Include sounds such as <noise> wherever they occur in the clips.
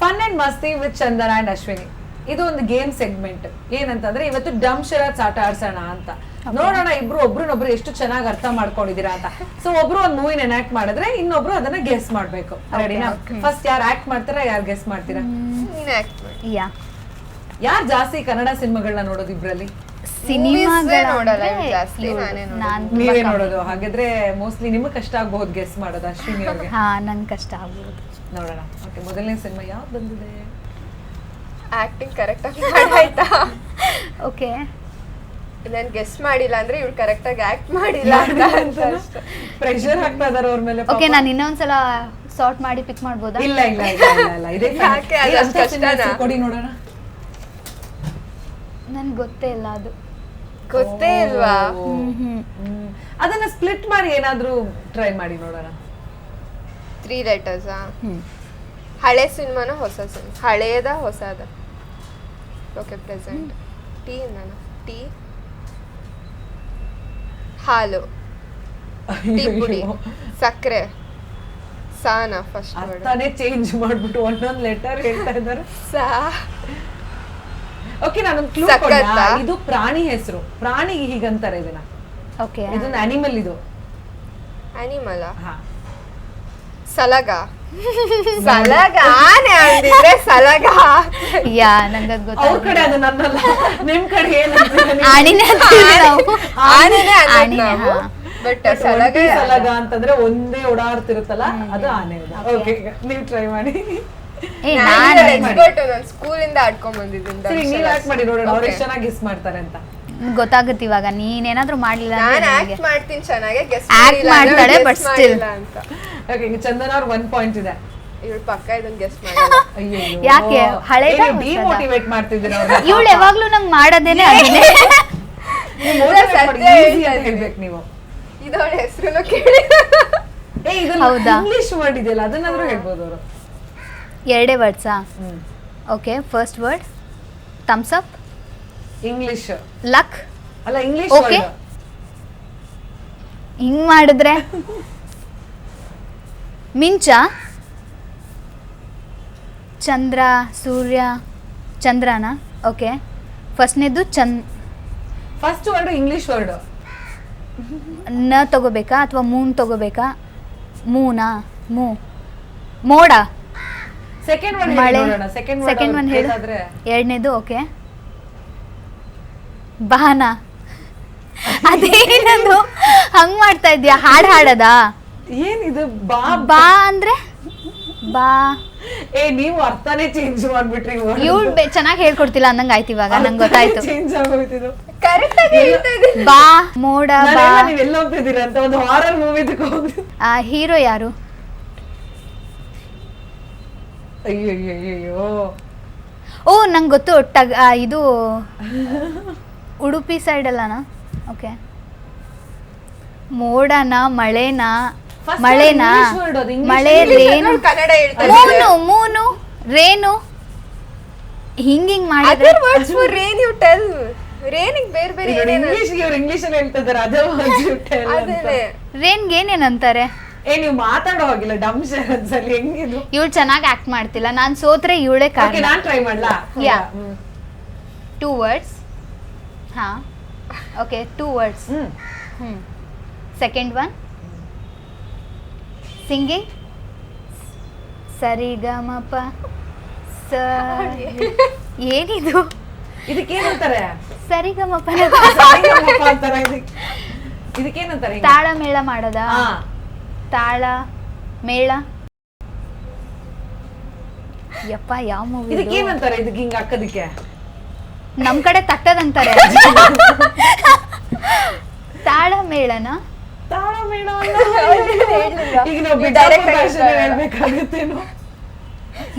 Fun and masti with Chandana and Ashwini ಇದು ಒಂದು game segment ಏನಂತಂದ್ರೆ ಇವತ್ತು ಡಮ್ ಶರತ್ ಆಟ ಆಡ್ಸೋಣ ಅಂತ. ನೋಡೋಣ ಇಬ್ರು ಒಬ್ರನ್ನೊಬ್ರು ಎಷ್ಟು ಚೆನ್ನಾಗಿ ಅರ್ಥ ಮಾಡ್ಕೊಂಡಿದೀರಾ ಅಂತ. ಸೊ ಒಬ್ರು ಒಂದ್ ಮೂವಿನ ಎನಾಕ್ಟ್ ಮಾಡಿದ್ರೆ ಇನ್ನೊಬ್ರು ಅದನ್ನ ಗೆಸ್ ಮಾಡ್ಬೇಕು. ರೆಡಿನಾ ಫಸ್ಟ್ ಯಾರು ಆಕ್ಟ್ ಮಾಡ್ತೀರಾ ಯಾರು ಗೆಸ್ ಮಾಡ್ತೀರಾ? ಯಾರು ಜಾಸ್ತಿ ಕನ್ನಡ ಸಿನಿಮಾಗಳನ್ನ ನೋಡೋದು ಇಬ್ರಲ್ಲಿ? ನಾನೇ. ನಾನ್ ನೀವೇ ನೋಡೋದು. ಹಾಗಾದ್ರೆ ಮೋಸ್ಟ್ಲಿ ನಿಮ್ಗೆ ಕಷ್ಟ ಆಗಬಹುದು ಗೆಸ್ ಮಾಡೋದು ಅಶ್ವಿನಿ ಅವ್ರಿಗೆ. ಹಾ ನಂಗೆ ಕಷ್ಟ ಆಗ್ಬೋದು. ನೋಡೋಣ. ಓಕೆ ಮೊದಲನೇ ಸಿನಿಮಾ ಯಾವ್ದು ಬಂದಿದೆ? ಆಕ್ಟಿಂಗ್ ಕರೆಕ್ಟ್ ಆಗಿ ಮಾಡಾಯ್ತಾ ಓಕೆ ನಾನು ಗೆಸ್ ಮಾಡಿಲ್ಲ ಅಂದ್ರೆ ಇವ್ಳು ಕರೆಕ್ಟ್ ಆಗಿ ಆಕ್ಟ್ ಮಾಡಿಲ್ಲ ಅಂತ. ಪ್ರೆಷರ್ ಹಾಕ್ತಾ ಇದಾರೆ ಅವ್ರ ಮೇಲೆ ಓಕೆ ನಾನು ಇನ್ನೊಂದ್ಸಲ ಸಾರ್ಟ್ ಮಾಡಿ ಪಿಕ್ ಮಾಡ್ಬೋದಾ? ಇಲ್ಲ ಇಲ್ಲ ಇಲ್ಲ ಇಲ್ಲ, ಇದೇ ಕೊಡಿ ನೋಡೋಣ. ನನ್ಗೆ ಗೊತ್ತೇ ಇಲ್ಲ ಅದು. ಗೊತ್ತೇ ಇಲ್ವಾ? ಹ್ಮ್ ಹ್ಮ್. ಹ್ಮ್. ಅದನ್ನ ಸ್ಪ್ಲಿಟ್ ಮಾಡಿ ಏನಾದ್ರೂ ಟ್ರೈ ಮಾಡಿ ನೋಡೋಣ. ತ್ರೀ ಲೆಟರ್ಸಾ ಹ್ಮ್. ಹಳೆ ಸಿನಿಮಾನ ಹೊಸ ಸಿನಿಮಾ ಹಳೆಯದ ಹೊಸದ? ಓಕೆ ಪ್ರೆಸೆಂಟ್ ಟೀ ನಾನು ಟೀ ಹಾಲು. ಟೀ ಪುಡಿ. ಸಕ್ಕರೆ. ಸಾನ ಫಸ್ಟ್ ವರ್ಡ್ ಅರ್ಥನೇ ಚೇಂಜ್ ಮಾಡ್ಬಿಟ್ಟು ಒಂದೊಂದ್ ಲೆಟರ್ ಹೇಳ್ತಾ ಇದ್ದಾರೆ. ಸಾ. ಓಕೆ ನಾನು ಕ್ಲೂ ಸಖತ್ತಾ? ಇದು ಪ್ರಾಣಿ ಹೆಸರು. ಪ್ರಾಣಿಗೆ ಹೀಗಂತಾರೆ ಇದನ್ನ ಓಕೆ ಇದೊಂದು ಅನಿಮಲ್ ಇದು. ಅನಿಮಲ ಹಾ. ಸಲಗ. ಸಲಗ. ಆನೆ ಅಂದಿದ್ರೆ ಸಲಗ. ಯಾ ನಂಗೆ ಅದು ಅವ್ರ ಕಡೆ ಗೊತ್ತಾಗ್ಲಿಲ್ಲ ಅದು ನನ್ನಲ್ಲ. ನಿಮ್ ಕಡೆ ಏನಂತೀರ? ಆಣಿನೇ ಅಂತೀವಿ ನಾವು. ಆನೆನೇ ಅನ್ನೋದು ಆನೆನೇ, ನಾವು. ಹಾ. ಬಟ್ ಸಲಗ ಸಲಗ ಅಂತಂದ್ರೆ ಒಂದೇ ಓಡಾಡ್ತಿರುತ್ತಲ್ಲ ಅದು ಆನೆ ಓಕೆ ನೀವು ಟ್ರೈ ಮಾಡಿ. <laughs> ಏ ನಾನು ನಾನು. ಸ್ಕೂಲಿಂದ ಆಡ್ಕೊಂಡ್ ಬಂದಿದ್ದೀನಿ ಸರಿ ನೀವ್ ಆಕ್ಟ್ ಮಾಡಿ ನೋಡೋಣ ಅವ್ರು ಎಷ್ಟು ಚೆನ್ನಾಗಿ ಗಿಸ್ ಮಾಡ್ತಾರೆ ಅಂತ. ಗೊತ್ತಾಗುತ್ತೆ ಇವಾಗ. ನೀನೇನಾದ್ರೂ ಮಾಡ್ಲಿಲ್ಲ ನಾನು ಆಕ್ಟ್ ಮಾಡ್ತೀನಿ ಚೆನ್ನಾಗಿ ಗೆಸ್ Act ಮಾಡ್ತಾಳೆ, but still. ಅಂತ. ಓಕೆ ಈಗ ಚಂದನ್ ಅವ್ರ ಒನ್ ಪಾಯಿಂಟ್ ಇದೆ. ಇವಳು ಪಕ್ಕ ಇದನ್ನ ಗೆಸ್. <laughs> ಯಾಕೆ? ಹಳೆ? ಡಿಮೋಟಿವೇಟ್ ಮಾಡ್ತಿದ್ದೀರ ಇವಳು ಯಾವಾಗ್ಲೂ ನಂಗೆ ಮಾಡೋದೇನೆ <laughs> ಅದನ್ನೇ ನೀವು ಇದವಳ ಹೆಸರು ಕೇಳಿ ಹೌದಾ? ಇಂಗ್ಲಿಷ್ ವರ್ಡ್ ಇದೆಯಲ್ಲ ಅದನ್ನಾದ್ರೂ ಹೇಳ್ಬೋದು ಅವರು. ಎರಡೇ ವರ್ಡ್ಸಾ okay first word thumbs up English luck ಅಲ್ಲ ಇಂಗ್ಲಿಷ್ ಓಕೆ ಹಿಂಗ್ ಮಾಡಿದ್ರೆ? ಮಿಂಚ? ಚಂದ್ರ ಸೂರ್ಯ ಚಂದ್ರನ? ಓಕೆ ಫಸ್ಟ್ನೇದು ಚಂದ್ ಫಸ್ಟ್ ವರ್ಡ್ ಇಂಗ್ಲಿಷ್ ವರ್ಡ್ನ ತಗೋಬೇಕಾ ಅಥವಾ ಮೂನ್ ತಗೋಬೇಕಾ? ಮೂನಾ? ಮೂ. ಮೋಡ. ಸೆಕೆಂಡ್ ಒನ್ ಮಳೆ. ಸೆಕೆಂಡ್ ಸೆಕೆಂಡ್ ಒನ್ ಹೇಳು. ಎರಡನೇದು ಓಕೆ ಬಹನ. ಅದೇನದು? ಹಂಗ್ ಮಾಡ್ತಾ ಇದ್ಯಾ? ಹಾಡ್ ಹಾಡದ? ಏನಿದು? ಬಾ ಬಾ ಅಂದ್ರೆ? ಬಾ. ಏ ನೀವು ಅರ್ಥನೇ ಚೇಂಜ್ ಮಾಡ್ಬಿಟ್ರಿ ಇವಳು ಚೆನ್ನಾಗಿ ಹೇಳ್ಕೊಡ್ತಿಲ್ಲ ಅಂದಂಗ ಆಯ್ತು ಇವಾಗ ನಂಗೆ ಗೊತ್ತಾಯ್ತು. ಚೇಂಜ್ ಆಗೋಯ್ತಿದು ಕರೆಕ್ಟ್ ಆಗಿ ಹೇಳ್ತಾ ಬಾ ಮೋಡ ಬಾ. ನಾನೆಲ್ಲ ನೀವ್ ಎಲ್ಲ ಹೋಗ್ತಿದ್ದೀರಾ ಅಂತ ಒಂದು ಹಾರರ್ ಹೋಗಿ ಹೀರೋ ಯಾರು? ಅಯ್ಯೋ ಅಯ್ಯೋ ಅಯ್ಯೋ ಓ ನಂಗೆ ಗೊತ್ತು ಟಗ್ ಆ, ಇದು ಉಡುಪಿ ಸೈಡ್ ಅಲ್ಲನಾ? ಓಕೆ ಮೋಡನ ಮಳೆನ First ಮಳೆನ? English word ಅದು, English ಮಳೆ. ರೇನು ಅವ್ಳು ಕನ್ನಡ ಹೇಳ್ತಾ ಮೂನು ಮೂನು ರೇನು ಹಿಂಗ್ ಹಿಂಗ್ ಮಾಡಿದ್ರೆ other words for rain you tell ರೇನಿಗೆ ಬೇರೆ ಬೇರೆ ಏನೇನು ಇಂಗ್ಲಿಷ್ ಇವ್ರು ಇಂಗ್ಲಿಷ್ ಅಲ್ಲಿ ಹೇಳ್ತಾ ಇದಾರೆ ಅದೇ ಅದೇನೆ. ರೇನ್ಗೆ ಏನೇನಂತಾರೆ ಏ ನೀವು ಮಾತಾಡೋ ಹಾಗಿಲ್ಲ ಡಮ್ ಶರನ್ಸ್ ಅಲ್ಲಿ ಹೆಂಗಿದು ಇವಳು ಚೆನ್ನಾಗಿ ಆಕ್ಟ್ ಮಾಡ್ತಿಲ್ಲ. ನಾನು ಸೋತ್ರೆ ಇವಳೇ ಓಕೆ ಕಾರಣ. ನಾನ್ ಟ್ರೈ ಮಾಡ್ಲಾ? ಯಾ ಹ್ಮ್. ಟೂ ವರ್ಡ್ಸ್ ಹಾ. ಓಕೆ ಟೂ ವರ್ಡ್ಸ್ ಹ್ಮ್. ಹ್ಞೂ ಸೆಕೆಂಡ್ ಒನ್ ಸಿಂಗಿಂಗ್ ಸರಿಗಮಪ. ಸ ಏನಿದು? ಇದಕ್ಕೇನಂತಾರೆ? ಸರಿಗಮಪ. ಸಾಯಿಗಮಪ ಅಂತಾರೆ ಇದಕ್ಕೆ. ಇದಕ್ಕೇನಂತಾರೆ ಹಿಂಗೆ? ತಾಳ ಮೇಳ ಮಾಡೋದಾ? ಹಾ. ತಾಳ ಮೇಳ. ಯಪ್ಪ ಯಾವ ಮೂವಿ ಇದಕ್ಕೇನಂತಾರೆ ಇದಕ್ಕೆ ಹಿಂಗ ಹಾಕೋದಕ್ಕೆ? ನಮ್ ಕಡೆ ತಟ್ಟದಂತಾರೆ. ತಾಳ ಮೇಳನ? ತಾಳ ಮೇಳ <laughs> ಈಗ ನಾವು ಡೈರೆಕ್ಟ್ ಹೇಳ್ಬೇಕಾಗುತ್ತೇನೋ?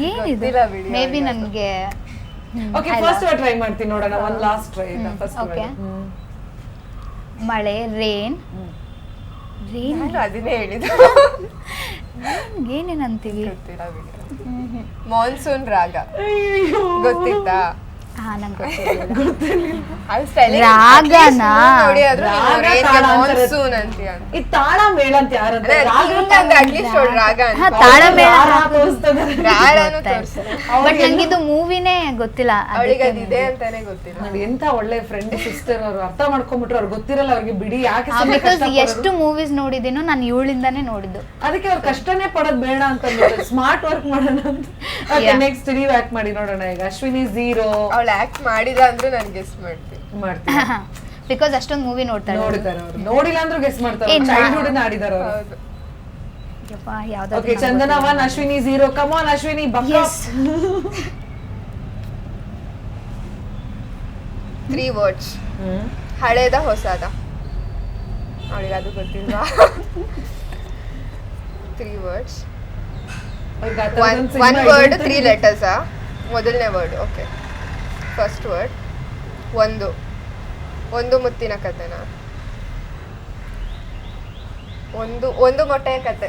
ಏನಿದು? ಗೊತ್ತಿಲ್ಲ ಬಿಡಿ ಮೇ ಬಿ. ನನ್ಗೆ ಓಕೆ ಫಸ್ಟ್ ಟ್ರೈ ಮಾಡ್ತೀನಿ ನೋಡೋಣ ಒಂದ್ ಲಾಸ್ಟ್ ಟ್ರೈ ಫಸ್ಟ್ okay. ಮಳೆ ರೇನ್ ರೇನ್ ನಾನು ಅದನ್ನೇ ಹೇಳಿದ್ದು. ಏನೇನಂತೀವಿ ಮಾನ್ಸೂನ್ ರಾಗ. ಗೊತ್ತಿತ್ತಾ? ಹಾ ನಂಗೆ <laughs> ಗೊತ್ತಿರಲಿಲ್ಲ. ರಾಗನಾ? ಈ ತಾಳ ಮೇಳ ಅಂತ. ಹಾ. ತಾಳ ಮೇಳ ರಾಗ ತೋರಿಸ್ತದೆ. ಬಟ್ ನಂಗಿದು ಮೂವಿನೇ ಗೊತ್ತಿಲ್ಲ ಅದಕ್ಕೆ ಅಂತಾನೆ ಗೊತ್ತಿಲ್ಲ. ಎಂತ ಒಳ್ಳೆ ಫ್ರೆಂಡ್ ಸಿಸ್ಟರ್ ಅವ್ರು ಅರ್ಥ ಮಾಡ್ಕೊಂಡ್ಬಿಟ್ರು ಅವ್ರಿಗೆ ಗೊತ್ತಿರಲ್ಲ ಅವ್ರಿಗೆ ಬಿಡಿ ಯಾಕೆ ಸುಮ್ನೆ ಬಿಕಾಸ್ ಕಷ್ಟ ಎಷ್ಟು ಮೂವೀಸ್ ನೋಡಿದೀನೋ ನಾನು ಇವಳಿಂದಾನೇ ನೋಡಿದ್ದು. ಅದಕ್ಕೆ ಅವ್ರು ಕಷ್ಟನೇ ಪಡೋದ್ ಬೇಡ ಅಂತ ಸ್ಮಾರ್ಟ್ ವರ್ಕ್ ಮಾಡೋಣ ಅಂತ. ನೆಕ್ಸ್ಟ್ ನೀವ್ ಮಾಡಿ ನೋಡೋಣ ಈಗ. ಅಶ್ವಿನಿ ಝೀರೋ ಅವಳು ಆಕ್ಟ್ ಮಾಡಿಲ್ಲ ಅಂದ್ರೆ ನಾನು ಗೆಸ್ ಮಾಡ್ತೀನಿ. ಮಾಡ್ತೀನಿ. ಬಿಕಾಸ್ ಅಷ್ಟೊಂದು ಮೂವಿ ನೋಡ್ತಾರೆ ನೋಡ್ತಾರೆ ಅವ್ರು. ನೋಡಿಲ್ಲ ಅಂದ್ರೂ ಗೆಸ್ ಮಾಡ್ತಾರೆ ಚೈಲ್ಡ್ಹುಡ್ ನಾ- ಚೈಲ್ಡ್ಹುಡ್ ಆಡಿದಾರೆ ಅವರು. ಹೌದು. Okay Chandana one Ashwini zero come on Ashwini ಬಕ್ಕ Yes. <laughs> ತ್ರೀ ವರ್ಡ್ಸ್ ಹಳೇದ ಹೊಸದ. ಅವಳಿಗೆ ಅದು ಗೊತ್ತಿಲ್ವಾ? Three words one one word three ಲೆಟರ್ಸಾ ಮೊದಲನೇ ವರ್ಡ್ ಓಕೆ ಫಸ್ಟ್ ವರ್ಡ್ ಒಂದು. ಒಂದು ಮುತ್ತಿನ ಕಥೆನ ಒಂದು ಒಂದು ಮೊಟ್ಟೆಯ ಕತೆ.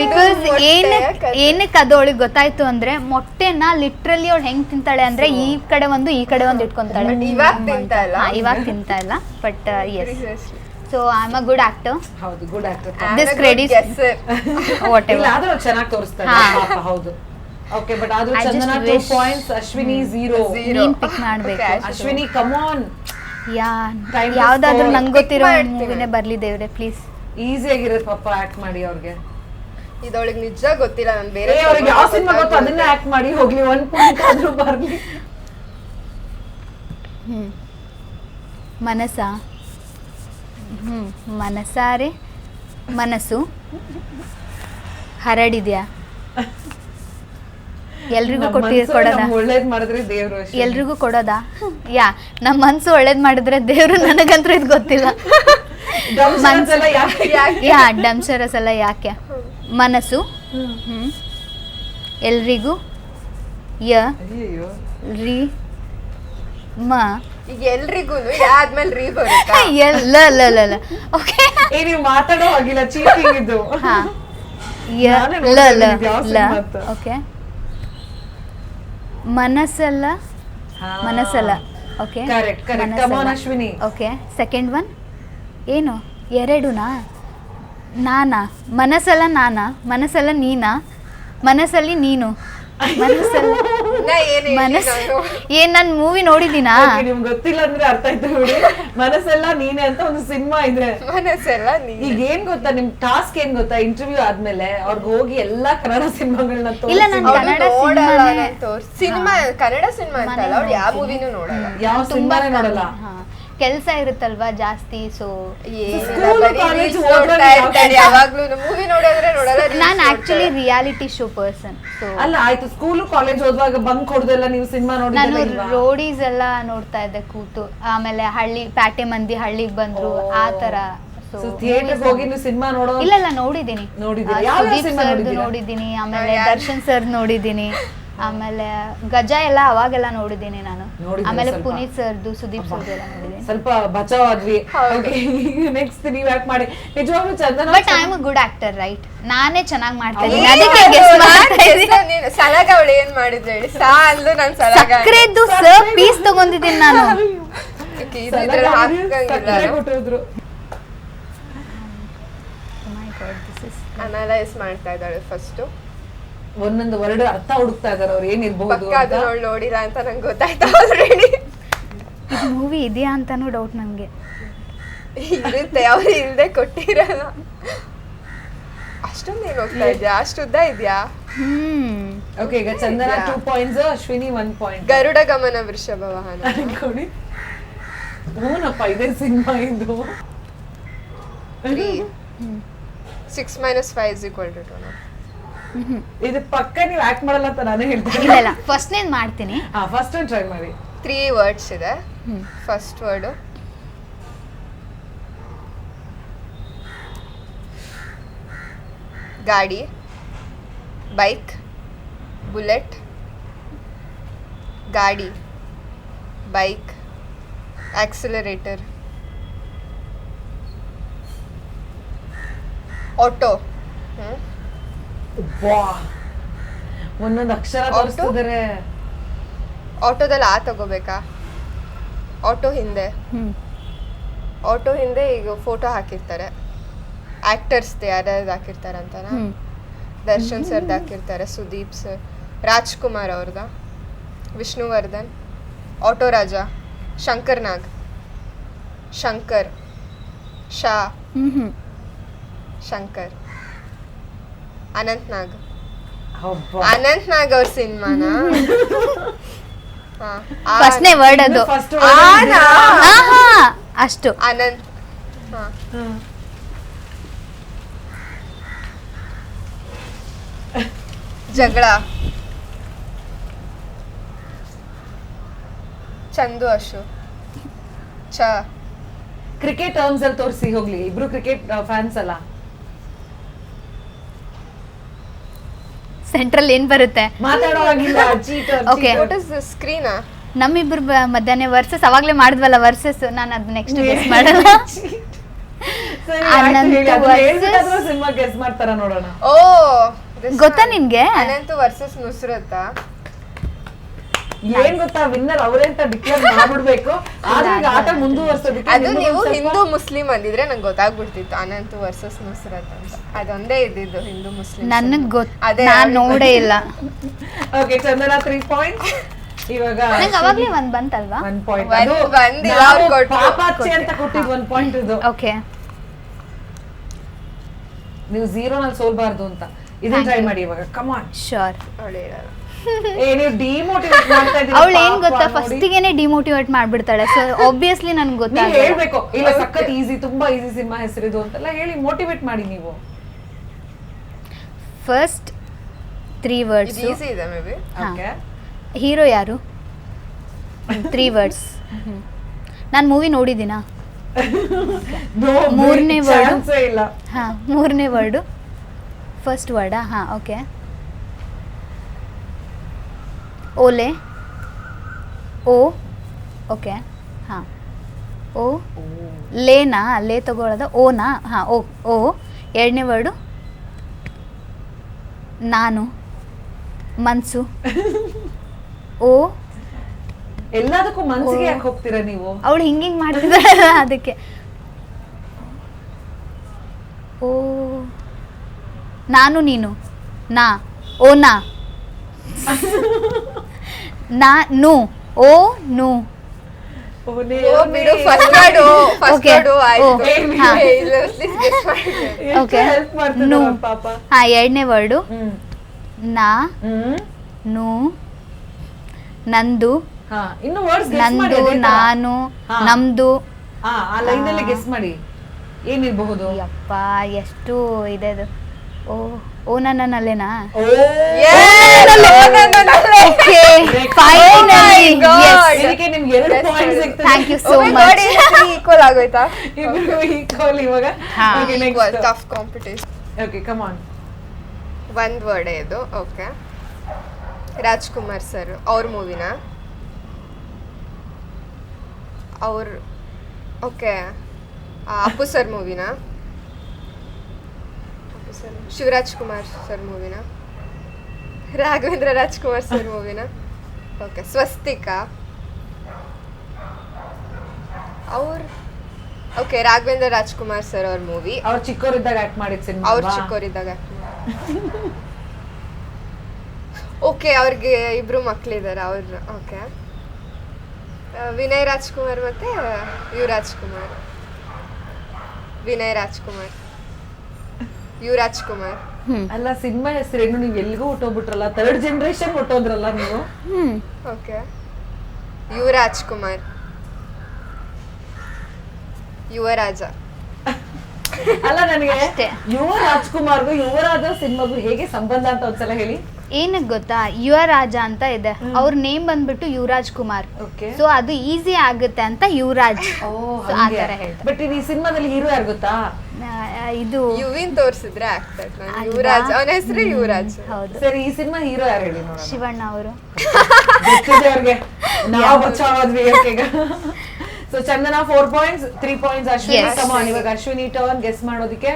ಬಿಕಾಸ್ ಏನ್ ಏನಕ್ಕೆ. ಏನಕ್ಕೆ ಅದು ಅವಳಿಗೆ ಗೊತ್ತಾಯ್ತು ಅಂದ್ರೆ ಮೊಟ್ಟೆನ ಲಿಟ್ರಲಿ ಅವಳು ಹೆಂಗ್ ತಿಂತಾಳೆ ಅಂದ್ರೆ ಈ ಕಡೆ ಒಂದು ಈ ಕಡೆ ಒಂದು ಇಟ್ಕೊಂತಾಳೆ. ಇವಾಗ ತಿಂತ ಇಲ್ಲ. ಇವಾಗ ಇವಾಗ್ ತಿಂತಾ ಇಲ್ಲ but yes. So I am a good actor ಹೌದು good actor this credit. Whatever ಆದ್ರೂ ಚೆನ್ನಾಗಿ ತೋರಿಸ್ತಾರೆ ಹಾ. ಹೌದು. ಓಕೆ ಬಟ್ ಆದ್ರೂ Chandana two wish- points Ashwini zero Zero. ನೀನ್ ಪಿಕ್ ಮಾಡ್ಬೇಕು. Okay, ಅಶ್ವಿನಿ. ಕಮ್ ಆನ್ ಯಾ ಯಾವ್ದಾದ್ರು. ನಂಗೆ ಗೊತ್ತಿರೋ. ಮೂವಿನೇ ಬರ್ಲಿ ದೇವ್ರೆ ಪ್ಲೀಸ್ ಈಸಿ ಆಗಿರೋದು ಪಾಪ ಆಕ್ಟ್ ಮಾಡಿ ಅವ್ರಿಗೆ. ಇದೊಳಗೆ ನಿಜ ಗೊತ್ತಿಲ್ಲ ನಾನು ಬೇರೆ ಅವ್ರಿಗೆ ಯಾವ ಸಿನಿಮಾ ಗೊತ್ತು ಅದನ್ನೇ ಆಕ್ಟ್ ಮಾಡಿ ಹೋಗ್ಲಿ ಒಂದ್ ಪಾಯಿಂಟ್ ಆದ್ರೂ ಬರ್ಲಿ. ಹ್ಮ್. ಮನಸ ಹ್ಮ್. ಮನಸಾರೆ ಮನಸ್ಸು? ಹರಡಿದ್ಯಾ? ಎಲ್ರಿಗೂ ಕೊಟ್ಟಿ ಕೊಡೋದ? ಒಳ್ಳೇದ್ ಮಾಡಿದ್ರೆ ದೇವ್ರು. ಎಲ್ರಿಗೂ ಕೊಡೋದಾ? ಯಾ ನಮ್ಮ ಮನ್ಸು ಒಳ್ಳೇದ್ ಮಾಡಿದ್ರೆ ದೇವ್ರು ನನಗಂತೂ ಇದು ಗೊತ್ತಿಲ್ಲ? ಯಾ ಡಂಸರಸ್ ಎಲ್ಲ ಯಾಕೆ? ಮನಸ್ಸು ಎಲ್ರಿಗೂ ಯ ರೀ ರಿ ಮ. ಎಲ್ರಿಗೂ ಆದ್ಮೇಲೆ ರೀ ಬರುತ್ತಾ? <laughs> ಎಲ್ಲ ಲ ಲ ಲ ಓಕೆ ನೀವು ಮಾತಾಡೋ ಹಾಗಿಲ್ಲ ಚೀಟಿಂಗ್ ಇದು ಹಾ. ಯ ನಾನೇ ಲ ಲ ಲ. ಓಕೆ ಮನಸ್ಸಲ್ಲ. ಮನಸ್ಸಲ್ಲ okay correct Ashwini. Okay second one ಏನು? ಎರಡುನಾ? ನಾನಾ? ಮನಸ್ಸಲ್ಲ ನಾನಾ? ಮನಸ್ಸಲ್ಲ ನೀನಾ? ಮನಸ್ಸಲ್ಲಿ ನೀನು? ಮನಸ್ಸಲ್ಲ ಮನಸ್ ನಾನು? ಏನ್ ನನ್ ಮೂವಿ ನೋಡಿದ್ದೀನಾ? Okay, ಗೊತ್ತಿಲ್ಲ ಅಂದ್ರೆ ಅರ್ಥ ಆಯ್ತು ಬಿಡಿ. ಮನಸ್ಸೆಲ್ಲ ನೀನೆ ಅಂತ ಒಂದು ಸಿನಿಮಾ ಇದೆ ಮನಸ್ಸೆಲ್ಲ ಈಗ ಏನ್ ಗೊತ್ತಾ ನಿಮ್ ಟಾಸ್ಕ್ ಏನ್ ಗೊತ್ತಾ? ಇಂಟರ್ವ್ಯೂ ಆದ್ಮೇಲೆ ಅವ್ರಿಗೆ ಹೋಗಿ ಎಲ್ಲಾ ಕನ್ನಡ ಸಿನಿಮಾಗಳನ್ನ ಇಲ್ಲ, ನಾನು ಕನ್ನಡ ಸಿನಿಮಾ ಕನ್ನಡ ಸಿನಿಮಾ ಅಂತಲ್ಲ ಅವ್ಳು ಯಾವ ಮೂವಿನೂ ನೋಡಲ್ಲ. ಯಾವ ತುಂಬಾನೇ ನೋಡಲ್ಲ. ಕೆಲಸ ಇರುತ್ತಲ್ವಾ ಜಾಸ್ತಿ? ಸೊ ಮೂವಿ ನೋಡಿದ್ರೆ ನೋಡಲ್ಲ ನಾನು actually reality show person so ಅಲ್ಲ ಆಯ್ತು ಸ್ಕೂಲ್ ಕಾಲೇಜ್ ಹೋಗುವಾಗ ಬಂಕ್ ಹೊಡೆದೆಲ್ಲ ನೀವು ಸಿನಿಮಾ ನಾನು ರೋಡೀಸ್ ಎಲ್ಲ ನೋಡ್ತಾ ಇದ್ದೆ ಕೂತು. ಆಮೇಲೆ ಹಳ್ಳಿ ಪ್ಯಾಟೆ ಮಂದಿ ಹಳ್ಳಿಗೆ ಬಂದ್ರು ಆ ತರ ಥಿಯೇಟರ್ ಹೋಗಿ ನೀವು ಸಿನಿಮಾ ನೋಡೋ ಇಲ್ಲ ಇಲ್ಲ ನೋಡಿದ್ದೀನಿ ನೋಡಿದೀನಿ ಸರ್ದು ನೋಡಿದ್ದೀನಿ ಆಮೇಲೆ ದರ್ಶನ್ ಸರ್ ನೋಡಿದ್ದೀನಿ. ಆಮೇಲೆ ಗಜ ಎಲ್ಲ ಅವಾಗೆಲ್ಲ ನೋಡಿದ್ದೀನಿ ನಾನು. ನೋಡಿದ್ದೀರಾ ಆಮೇಲೆ ಸ್ವಲ್ಪ? ಪುನೀತ್ ಸರ್ದು ಸುದೀಪ್ ಸರ್ ಎಲ್ಲ ನೋಡಿದ್ದೀನಿ. ಸ್ವಲ್ಪ ಬಚಾವ್ ಆದ್ವಿ. ನೆಕ್ಸ್ಟ್ ನೀವ್ ಯಾಕೆ ಮಾಡಿ. ನಿಜವಾಗ್ಲೂ Chandana but I am a good actor right ನಾನೇ ಚೆನ್ನಾಗಿ ಮಾಡ್ತೀನಿ ಅದಕ್ಕೆ ಗೆಸ್ ನಾನ್ ಮಾಡ್ತಾ ಇದ್ದೀನಿ. ನೀನು ಸಲಾಗ ಅವಳು ಏನ್ ಮಾಡಿದ್ಲು ಹೇಳಿ? ಸಾ ಅಂದ್ಲು ನಾನ್ ಸಲಾಗ ಸಕ್ಕರೆದ್ದು ಸ ಪೀಸ್ ತಗೊಂಡಿದ್ದೀನಿ ನಾನು. Okay, ಇದು ಇದ್ರಲ್ಲಿ ಹಾಕಂಗಿಲ್ಲ ಕೊಟ್ಟಿದ್ರು. ಅನಲೈಸ್ ಮಾಡ್ತಾ ಇದ್ದಾಳೆ ಫಸ್ಟ್ ಒಂದೊಂದು ವರ್ಡ್ ಅರ್ಥ ಹುಡುಕ್ತಾ ಇದಾರೆ ಅವ್ರು ಏನಿರ್ಬಹುದು ಅವಳು ನೋಡಿಲ್ಲ ಅಂತ ನಂಗೆ ಗೊತ್ತಾಯ್ತು ಆಲ್ರೆಡಿ ಇದು ಮೂವಿ ಇದೆಯಾ ಅಂತಾನೂ ಡೌಟ್ ನನಗೆ ಇರುತ್ತೆ ಅವ್ರು ಇಲ್ದೆ ಕೊಟ್ಟಿರಲ್ಲ. ಅಷ್ಟೊಂದು ಏನ್ ಹೋಗ್ತಾ ಇದ್ಯಾ? ಅಷ್ಟು ಇದೆಯಾ ಇದ್ಯಾ? ಹ್ಮ್. ಓಕೆ ಈಗ Chandana two points Ashwini one point Garuda Gamana Vrishabha Vahana. ಅನ್ಕೊಳ್ಳಿ ಹ್ಞೂನಪ್ಪ ಇದೇ ಸಿನಿಮಾ ಇದು. Six minus five is equal to to ಇದು ಪಕ್ಕ ನೀವು ಆಕ್ಟ್ ಮಾಡಲ್ಲ ಅಂತ ನಾನೇ ಹೇಳ್ತೀನಿ ಇಲ್ಲ ಇಲ್ಲ. ಫಸ್ಟ್ನೇದು ಮಾಡ್ತೀನಿ. ಹಾ ಫಸ್ಟ್ ಒಂದು ಟ್ರೈ ಮಾಡಿ. ತ್ರೀ ವರ್ಡ್ಸ್ ಇದೆ. ಹ್ಮ್. ಫಸ್ಟ್ ವರ್ಡು ಗಾಡಿ ಬೈಕ್ ಬುಲೆಟ್ ಗಾಡಿ ಬೈಕ್ ಆಕ್ಸಿಲರೇಟರ್ ಆಟೋ ವಾ ಒಂದೊಂದು ಅಕ್ಷರ? ತೋರಿಸ್ತಿದ್ದಾರೆ ಆಟೋದಲ್ಲಿ ಆ ತಗೋಬೇಕಾ? ಆಟೋ ಹಿಂದೆ. ಹ್ಮ್. ಆಟೋ ಹಿಂದೆ ಈಗ ಫೋಟೋ ಹಾಕಿರ್ತಾರೆ. ಆಕ್ಟರ್ಸ್ ಯಾರ್ಯಾರು ಹಾಕಿರ್ತಾರೆ ಅಂತನಾ? ದರ್ಶನ್ ಸರ್ದು ಹಾಕಿರ್ತಾರೆ ಸುದೀಪ್ ಸರ್ ರಾಜ್ಕುಮಾರ್ ಅವ್ರದ. ವಿಷ್ಣುವರ್ಧನ್. ಆಟೋ ರಾಜ. ಶಂಕರ್ ನಾಗ್. ಶಂಕರ್. ಶಾ. ಹ್ಮ್ ಹ್ಮ್. ಶಂಕರ್. ಅನಂತ್ ನಾಗ್ ಒಬ್ಬ ಅನಂತ್ ನಾಗ್ ಅವ್ರ ಸಿನಿಮಾನ ಫಸ್ಟ್ನೇ ವರ್ಡ್ ಅದು. ಅಷ್ಟು. ಅನಂತ್. ಹಾ. ಜಗಳ. ಚಂದು ಅಶು. ಚ ಕ್ರಿಕೆಟ್ ಟರ್ಮ್ಸ್ ಅಲ್ಲಿ ತೋರಿಸಿ ಹೋಗ್ಲಿ. ಇಬ್ರು ಕ್ರಿಕೆಟ್ ಫ್ಯಾನ್ಸ್ ಅಲ್ಲ. ಸೆಂಟ್ರಲ್ ಏನ್ ಬರುತ್ತೆ? Okay. ವಾಟ್ ಇಸ್ ಸ್ಕ್ರೀನಾ ನಮ್ಮಿಬ್ರು ಮಧ್ಯಾಹ್ನ ವರ್ಸಸ್ ಅವಾಗ್ಲೇ ಮಾಡಿದ್ವಲ್ಲ ವರ್ಸಸ್ ನಾನು ಅದ್ ನೆಕ್ಸ್ಟ್ ಗೆಸ್ ಮಾಡಲ್ಲ. ಅನಂತ್ versus- ಸಿನಿಮಾ ಗೆಸ್ ಮಾಡ್ತಾರ ನೋಡೋಣ. ಓ ಗೊತ್ತಾ ನಿನ್ಗೆ? ಅನಂತ ವರ್ಸಸ್ ನುಸ್ರತಾ ಏನ್ ಗೊತ್ತಾ ವಿನ್ನರ್ ಅವರೇ ಅಂತ ಡಿಕ್ಲೇರ್ ಮಾಡ್ಬಿಡ್ಬೇಕು. <laughs> ಆದ್ರೆ ಆಟ ಮುಂದುವರ್ಸೋದಕ್ಕೆ ಅದು ನೀವು ಹಿಂದೂ ಮುಸ್ಲಿಂ ಅಂದಿದ್ರೆ ನಂಗೆ ಗೊತ್ತಾಗ್ಬಿಡ್ತಿತ್ತು ಅನಂತು ವರ್ಸಸ್ ನುಸ್ರತ್ ಅಂತ ಅದೊಂದೇ ಇದ್ದಿದ್ದು ಹಿಂದೂ ಮುಸ್ಲಿಂ ನನಗ್ ಗೊತ್ತ ಅದೇ ನಾನ್ ನೋಡೇ ಇಲ್ಲ. <laughs> ಓಕೆ ಚಂದನ ತ್ರೀ ಪಾಯಿಂಟ್ ಇವಾಗ ನನಗೆ ಅವಾಗ್ಲೇ ಒಂದ್ ಬಂತಲ್ವಾ? ಒನ್ ಪಾಯಿಂಟ್ ಒಂದ್ ಬಂದ್ ಇವಾಗ ಕೊಟ್ರು. ಪಾಪಾಚಿ ಅಂತ ಕೊಟ್ಟಿದ್ ಒಂದ್ ಪಾಯಿಂಟ್ ಇದು. ಓಕೆ ನೀವು ಝೀರೋ ನಲ್ಲಿ ಸೋಲ್ಬಾರ್ದು ಅಂತ. ಇದನ್ನ ಟ್ರೈ ಮಾಡಿ ಇವಾಗ. ಕಮಾನ್ ಶೋರ್ ಹೇಳಲ್ಲ ಏ ನೀವು ಡಿಮೋಟಿವೇಟ್ ಮಾಡ್ತಾ ಇದ್ದೀರಾ ಅವಳು ಏನ್ ಪಾಪ ಗೊತ್ತಾ? ನೋಡಿ. ಫಸ್ಟಿಗೆನೆ ಡಿಮೋಟಿವೇಟ್ ಮಾಡ್ಬಿಡ್ತಾಳೆ. ಸೊ ಆಬ್ವಿಯಸ್ಲಿ ನನ್ಗೆ ನೀವ್ ಗೊತ್ತಾಗಲ್ಲ ಹೇಳ್ಬೇಕು. ಇಲ್ಲ. ಸಖತ್ ಈಸಿ ತುಂಬಾ ಈಸಿ ಸಿನಿಮಾ ಹೆಸರಿದು ಅಂತೆಲ್ಲ ಹೇಳಿ ಮೋಟಿವೇಟ್ ಮಾಡಿ ನೀವು. ಫಸ್ಟ್ ತ್ರೀ ವರ್ಡ್ಸ್ ಇದು ಈಸಿ ಇದೆ ಮೇ ಬಿ ಓಕೆ ಹೀರೋ ಯಾರು? ತ್ರೀ ವರ್ಡ್ಸ್ ನಾನು ಮೂವಿ ನೋಡಿದ್ದೀನಾ? ಮೂರನೇ ವರ್ಡ್ ಇಲ್ಲ. ಹಾಂ ಮೂರನೇ ವರ್ಡು ಫಸ್ಟ್ ವರ್ಡಾ ಹಾಂ ಓಕೆ ಓಲೆ. ಓ ಓಕೆ ಹಾಂ. ಓ ಲೇನಾ? ಲೇ ತಗೊಳ್ಳೋದ ಓನಾ? ಹಾಂ ಓ ಓ. ಎರಡನೇ ವರ್ಡು ನಾನು ಮನ್ಸು. ಓ. ಎಲ್ಲದಕ್ಕೂ ಮನ್ಸಿಗೆ. ಯಾಕೆ ಹೋಗ್ತೀರಾ ನೀವು? ಅವಳು ಹಿಂಗೆ ಹಿಂಗೆ ಮಾಡ್ತಿದ್ದಾಳಲ್ಲ ಅದಕ್ಕೆ. ಓ. ನಾನು ನೀನು. ನಾ. ಓ ನಾ. <laughs> ನಾ ನು. ಓ ನು. ಎರಡನೇ ವರ್ಡು ಹ್ಮ್ ನಾ ಹ್ಮ್ ನು ನಂದು ಹಾ ಇನ್ನು ವರ್ಡ್ಸ್ ಗೆಸ್ ಮಾಡಿ ನಂದು ಅದೇ ತರ. ನಾನು ಹಾ. ನಮ್ದು ಹಾ ಆ ಲೈನ್ ಅಲ್ಲಿ ಆ. ಗೆಸ್ ಮಾಡಿ ಏನಿರಬಹುದು ಯಪ್ಪ ಎಷ್ಟು ಇದೆ ಅದು ಓ ಓ ನನ್ನಲ್ಲೇನಾ okay finally Oh my God. ಇದಕ್ಕೆ ನಿಮ್ಗೆ ಎರಡು ಪಾಯಿಂಟ್ yes. ಸಿಗ್ತದೆ. Thank you so much equal ಆಗೋಯ್ತಾ? ಇಬ್ರು ಈಕ್ವಲ್ ಇವಾಗ. ಹಾ. ಓಕೆ ನೆಕ್ಸ್ಟ್ ಕಮ್ ಆನ್ ಒಂದ್ ವರ್ಡ್ ಇದು? ಓಕೆ ರಾಜ್ಕುಮಾರ್ ಸರ್ ಅವ್ರ ಮೂವಿನ ಅವ್ರ ಓಕೆ ಅಪ್ಪು ಸರ್ ಮೂವಿನ ಸರ್ ಶಿವರಾಜ್ ಕುಮಾರ್ ಸರ್ ಮೂವಿನ ರಾಘವೇಂದ್ರ ರಾಜ್ಕುಮಾರ್ ಸರ್ ಮೂವಿನ ಓಕೆ ಸ್ವಸ್ತಿಕಾ? ಅವ್ರ ಓಕೆ ರಾಘವೇಂದ್ರ ರಾಜ್ಕುಮಾರ್ ಸರ್ ಅವ್ರ ಮೂವಿ ಅವ್ರು ಚಿಕ್ಕವರಿದ್ದಾಗ ಆಕ್ಟ್ ಮಾಡಿದ ಸಿನಿಮಾ ಅವ್ರು ಚಿಕ್ಕವರಿದ್ದಾಗ ಓಕೆ ಅವ್ರಿಗೆ ಇಬ್ರು ಮಕ್ಳಿದ್ದಾರೆ ಅವ್ರ ಓಕೆ ವಿನಯ್ ರಾಜ್ಕುಮಾರ್ ಮತ್ತೆ ಯುವರಾಜ್ ಕುಮಾರ್. ವಿನಯ್ ರಾಜ್ಕುಮಾರ್ ಯುವರಾಜ್ ಕುಮಾರ್. ಅಲ್ಲ ಸಿನಿಮಾ ಹೆಸರೇನು ನೀವು ಎಲ್ಲಿಗೂ ಹುಟ್ಟೋಗ್ಬಿಟ್ರಲ್ಲ? ಥರ್ಡ್ ಜನರೇಷನ್ ಹೊಟ್ಟೋದ್ರಲ್ಲ ನೀವು? ಹ್ಮ್. ಓಕೆ. ಯುವರಾಜ್ ಕುಮಾರ್. ಯುವರಾಜ. ಅಲ್ಲ ನನಗೆ. ಯುವ ರಾಜ್ಕುಮಾರ್ಗೂ ಯುವರಾಜ ಸಿನಿಮಾಗೂ ಹೇಗೆ ಸಂಬಂಧ ಅಂತ ಒಂದ್ಸಲ ಹೇಳಿ. ಏನಕ್ಕೆ ಗೊತ್ತಾ? ಯುವರಾಜ ಅಂತ ಇದೆ. ಅವ್ರ ನೇಮ್ ಬಂದ್ಬಿಟ್ಟು ಯುವರಾಜ್ ಕುಮಾರ್. ಓಕೆ ಸೊ ಅದು ಈಸಿ ಆಗುತ್ತೆ ಅಂತ ಯುವರಾಜ್. ಬಟ್ ಈ ಸಿನಿಮಾದಲ್ಲಿ ಹೀರೋ ಯಾರು ಗೊತ್ತಾ? ಇದು ಯುವಿನ್ ತೋರಿಸಿದ್ರೆ ಆಗ್ತದೆ ನಾನು ಯುವರಾಜ್. ಅವನ ಹೆಸರು ಯುವರಾಜ್. ಹೌದು. ಸರಿ ಈ ಸಿನಿಮಾ ಹೀರೋ ಯಾರು ಹೇಳಿ ಶಿವಣ್ಣ ಅವರು. ನಾವು ಬಚಾವಾದ್ವಿ so Chandana four points three points Ashwini. Come on ಇವಾಗ ಅಶ್ವಿನಿ ಟರ್ನ್ ಗೆಸ್ ಮಾಡೋದಕ್ಕೆ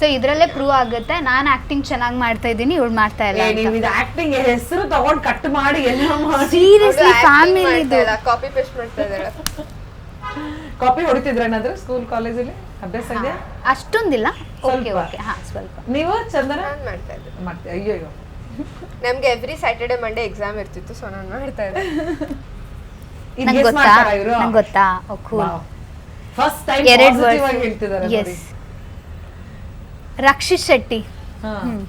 ಸೊ ಇದ್ರಲ್ಲೇ ಪ್ರೂವ್ ಆಗುತ್ತೆ. ನಾನು ಆಕ್ಟಿಂಗ್ ಚೆನ್ನಾಗಿ ಮಾಡ್ತಾ ಇದ್ದೀನಿ ಇವಳು ಮಾಡ್ತಾ ಇಲ್ಲ ಏ, ನೀವು ಇದು ಆಕ್ಟಿಂಗ್ ಹೆಸರು ತಗೊಂಡ್ ಕಟ್ ಮಾಡಿ ಎಲ್ಲ ಮಾಡಿ. ಸೀರಿಯಸ್ಲಿ ಫ್ಯಾಮಿಲಿ ಕಾಪಿ ಪೇಸ್ಟ್ ಮಾಡ್ತಾ ಇದ್ದಾರೆ. ಕಾಪಿ ಹೊಡಿತಿದ್ರ ಏನಾದ್ರು ಸ್ಕೂಲ್ ಕಾಲೇಜಲ್ಲಿ ಅಭ್ಯಾಸ ಇದೆಯಾ? ಅಷ್ಟೊಂದಿಲ್ಲ. ಓಕೆ ಸ್ವಲ್ಪ. ಓಕೆ ಹಾ ಸ್ವಲ್ಪ. ನೀವು ಚಂದನ? ನಾನ್ ಮಾಡ್ತಾ ಇದ್ದೆ. ಮಾಡ್ತೀವಿ ಅಯ್ಯೋ ಅಯ್ಯೋ. ನಮ್ಗೆ ಎವ್ರಿ ಸ್ಯಾಟರ್ಡೆ ಮಂಡೇ ಎಕ್ಸಾಮ್ ಇರ್ತಿತ್ತು ಸೊ ನಾನು ಮಾಡ್ತಾ ಇದ್ದೆ. ಇದ್ ಗೊತ್ತಾ? ಇವ್ರು? ಗೊತ್ತಾ? ಓ ಕೂಲ್ ಫಸ್ಟ್ ಟೈಮ್ ಎರಡು ಪಾಸಿಟಿವ್ ಆಗಿ ಹೇಳ್ತಿದ್ದಾರೆ ಎಸ್ ರಕ್ಷಿತ್ ಶೆಟ್ಟಿ. ಹ್ಞೂ ಹ್ಮ್.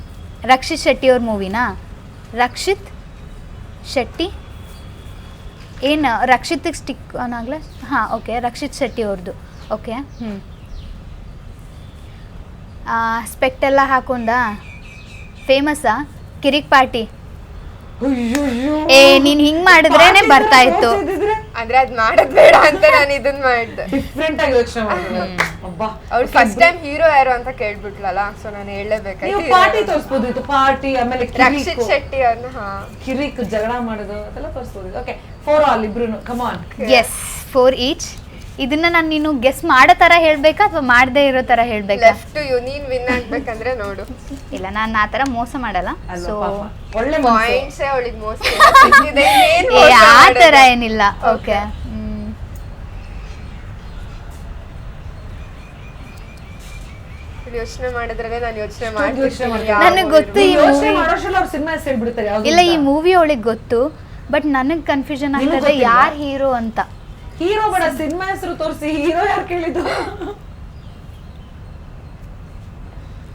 ರಕ್ಷಿತ್ ಶೆಟ್ಟಿ ಅವ್ರ ಮೂವಿನಾ? ರಕ್ಷಿತ್ ಶೆಟ್ಟಿ? ಏನು ರಕ್ಷಿತ್ ಸ್ಟಿಕ್ ಅನ್ನಾಗ್ಲ ಹಾಂ ಓಕೆ ರಕ್ಷಿತ್ ಶೆಟ್ಟಿ ಅವ್ರದ್ದು ಓಕೆ ಹ್ಞೂ ಸ್ಪೆಕ್ಟ್ ಎಲ್ಲ ಹಾಕೊಂಡ? ಫೇಮಸ್ಸಾ ಕಿರಿಕ್ ಪಾರ್ಟಿ? ಅಯ್ಯಯ್ಯೋ. ಏ ನೀನ್ ಹಿಂಗ್ ಮಾಡಿದ್ರೇನೆ ಬರ್ತಾ ಇತ್ತು. ಅಂದ್ರೆ ಅದ್ ಮಾಡೋದ್ ಬೇಡ ಅಂತ ನಾನು ಇದನ್ ಮಾಡ್ದೆ. ಡಿಫ್ರೆಂಟ್ ಆಗಿ ಯೋಚನೆ ಮಾಡಿದ್ರು ಅವ್ಳು ಫಸ್ಟ್ ಟೈಮ್ ಹೀರೋ ಯಾರು ಅಂತ ಕೇಳ್ಬಿಟ್ಲಲ್ಲ ಸೊ ನಾನು ನೀವು ಪಾರ್ಟಿ ಪಾರ್ಟಿ ತೋರಿಸ್ಬೋದಿತ್ತು ಪಾರ್ಟಿ ಆಮೇಲೆ ರಕ್ಷಿತ್ ಕಿರಿಕ್ ಶೆಟ್ಟಿ ಅವ್ರನ್ನ ಹಾ. ಕಿರಿಕ್ ಜಗಳ ಮಾಡೋದು ಅದೆಲ್ಲ ತೋರಿಸ್ಬೋದು. ಓಕೆ ಫೋರ್ ಆಲ್ ಇಬ್ರು come on yes four each ಇದನ್ನ ನಾನು ನೀನು ಗೆಸ್ ಮಾಡೋ ತರ ಹೇಳ್ಬೇಕಾ ಅಥವಾ ಮಾಡದೇ ಇರೋ ತರ ಹೇಳ್ಬೇಕಾ? ಲೆಫ್ಟ್ ಯು ನೀನ್ ವಿನ್ ಆಗ್ಬೇಕಂದ್ರೆ ನೋಡು. <laughs> ಇಲ್ಲ ನಾನು ಆ ತರ ಮೋಸ ಮಾಡಲ್ಲ. ಸೊ ಒಳ್ಳೆ. ಪಾಯಿಂಟ್ಸ್ ಅವಳಿಗೆ ಮೋಸ <laughs> ಆ ತರ ಏನಿಲ್ಲ. ಓಕೆ ಇಲ್ಲಿ ಯೋಚನೆ ಮಾಡಿದ್ರೆ ನಾನು ಯೋಚನೆ ಮಾಡ್ತೀರಾ? ಗೊತ್ತು ಈ ನೀವು ಯೋಚ್ನೆ movie- ಮಾಡೋಷ್ಟ್ರಲ್ಲಿ ಅವ್ರು ಸಿನಿಮಾ ಹೆಸರು ಹೇಳ್ಬಿಡ್ತಾರೆ ಯಾವ್ದು ಇಲ್ಲ ಈ ಮೂವಿ ಅವಳಿಗೆ ಗೊತ್ತು ಬಟ್ ನನಗ್ ಕನ್ಫ್ಯೂಷನ್ ನಿನಗ್ ಆಗ್ತದೆ ಗೊತ್ತಿಲ್ವಾ? ಯಾರು ಹೀರೋ ಅಂತ. ಹೀರೋ ಬೇಡ ಸಿನಿಮಾ ಹೆಸರು ತೋರಿಸಿ ಹೀರೋ ಯಾರು ಕೇಳಿದ್ದು?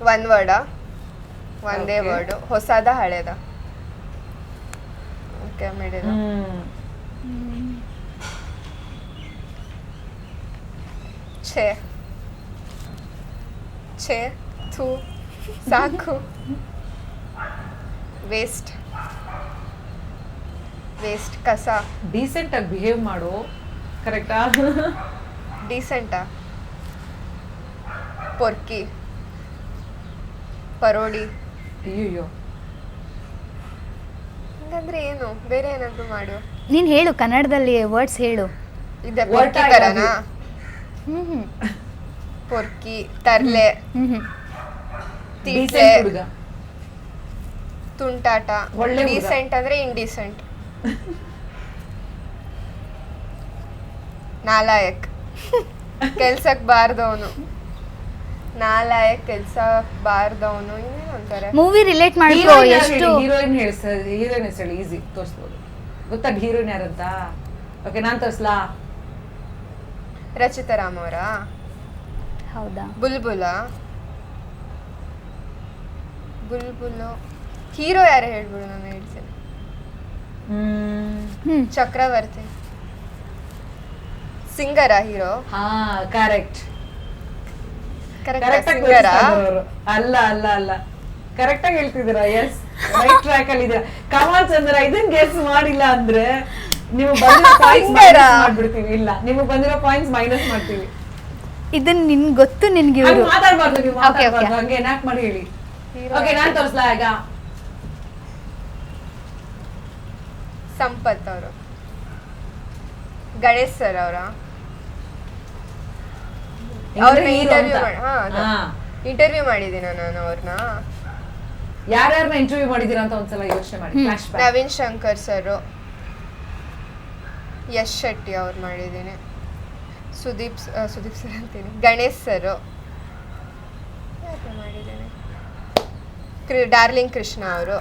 ಒಂದ್ ವರ್ಡ ಒಂದೇ Okay. ವರ್ಡ್ ಹೊಸದ ಹಳೇದ? ಓಕೆ ಮೇಡಮ್ ಛೇ. ಛೇ ಥೂ ಸಾಕು ವೇಸ್ಟ್ ವೇಸ್ಟ್ ಕಸ ಡೀಸೆಂಟ್ ಆಗಿ ಬಿಹೇವ್ ಮಾಡು. ಕರೆಕ್ಟಾ ಡೀಸೆಂಟಾ ಪೊರ್ಕಿ ಪರೋಡಿ ಅಯ್ಯೋ ಹಂಗಂದ್ರೆ ಏನು? ಬೇರೆ ಏನಾದ್ರು ಮಾಡು. ನೀನು ಹೇಳು ಕನ್ನಡದಲ್ಲಿ ವರ್ಡ್ಸ್ ಹೇಳು. ಇದೆ ಪೊರ್ಕಿ ಥರನಾ ಹ್ಞೂ ಪೊರ್ಕಿ ತರ್ಲೆ ತೀಟ್ಲೆ ತುಂಟಾಟ. ಒಳ್ಳೆ ಹುಡ್ಗ. ಡೀಸೆಂಟ್ ಅಂದ್ರೆ ಇಂಡೀಸೆಂಟ್ ನಾಲಾಯಕ್. ಕೆಲ್ಸಕ್ ಬಾರ್ದವನು. ನಾಲಾಯಕ್ ಕೆಲ್ಸ ಬಾರ್ದವನು. ಇನ್ನೇನು ಅಂತಾರೆ? ಮೂವಿ ರಿಲೇಟ್ ಮಾಡ್ಕೋ ಎಷ್ಟು? ಹೀರೋಯಿನ್ ಹೇಳಿ ಹೀರೋಯಿನ್ ಹೆಸರು ಹೇಳಿ ಈಸಿ ತೋರಿಸ್ಬೋದು. ಗೊತ್ತಾ ಹೀರೋಯಿನ್ ಯಾರಂತ? ಓಕೆ ನಾನ್ ತೋರಿಸ್ಲಾ? ರಚಿತಾ ರಾಮ್ ಅವರ? ಹೌದಾ? ಬುಲ್ಬುಲ. ಬುಲ್ಬುಲು. ಹೀರೋ ಯಾರು ಹೇಳ್ಬಿಡು ನಾನು ಹೇಳ್ತೀನಿ. ಹ್ಮ್. ಚಕ್ರವರ್ತಿ. ಸಿಂಗರ ಹೀರೋ. ಹಾ ಕರೆಕ್ಟ್. ಕರೆಕ್ಟ್ ಸಿಂಗರ? ಅಲ್ಲ ಅಲ್ಲ ಅಲ್ಲ. ಕರೆಕ್ಟ್ ಆಗಿ ಹೇಳ್ತಿದ್ದೀರಾ? ಎಸ್ ರೈಟ್ ಟ್ರ್ಯಾಕ್ ಅಲ್ಲಿ ಇದೀರಾ? ಕಮಲ್ ಚಂದ್ರ ಇದನ್ ಗೆಸ್ ಮಾಡಿಲ್ಲ ಅಂದ್ರೆ ನೀವು ಬಂದಿರೋ ಪಾಯಿಂಟ್ಸ್? ಮಾಡ್ಬಿಡ್ತೀವಿ. ಇಲ್ಲ ನಿಮಗೆ ಬಂದಿರೋ ಪಾಯಿಂಟ್ಸ್ ಮೈನಸ್ ಮಾಡ್ತೀವಿ. ಇದನ್ನ ನಿನ್ ಗೊತ್ತು ನಿನ್ಗೆ ಇವರು. ಮಾತಾಡ್ಬಾರ್ದು ನೀವು. ಮಾತಾಡ್ಬಾರ್ದು. ಹಂಗೆ ನಾಕ್ ಮಾಡಿ ಹೇಳಿ. ಓಕೆ ನಾನ್ ತೋರಿಸ್ಲಾ ಈಗ? ಸಂಪತ್ ಅವರು. ಗಣೇಶ್ ಸರ್ ಅವರ? ಅವ್ರನ್ನ ಇಂಟರ್ವ್ಯೂ. ಇಂಟರ್ವ್ಯೂ ಮಾಡಿದ್ದೀನಿ ನಾನು ಅವ್ರನ್ನ ಯಾರ್ಯಾರನ್ನ ಇಂಟರ್ವ್ಯೂ ಮಾಡಿದೀರ ಅಂತ ಒಂದ್ಸಲ ಯೋಚನೆ ಮಾಡಿ ನವೀನ್ ಶಂಕರ್ ಸರ್. ಯಶ್ ಶೆಟ್ಟಿ ಅವ್ರು ಮಾಡಿದ್ದೀನಿ ಸುದೀಪ್ ಸುದೀಪ್ ಸರ್ ಅಂತೀನಿ. ಗಣೇಶ್ ಸರ್. ಮಾಡಿದ್ದೀನಿ? ಕ್ರಿ ಡಾರ್ಲಿಂಗ್ ಕೃಷ್ಣ ಅವರು.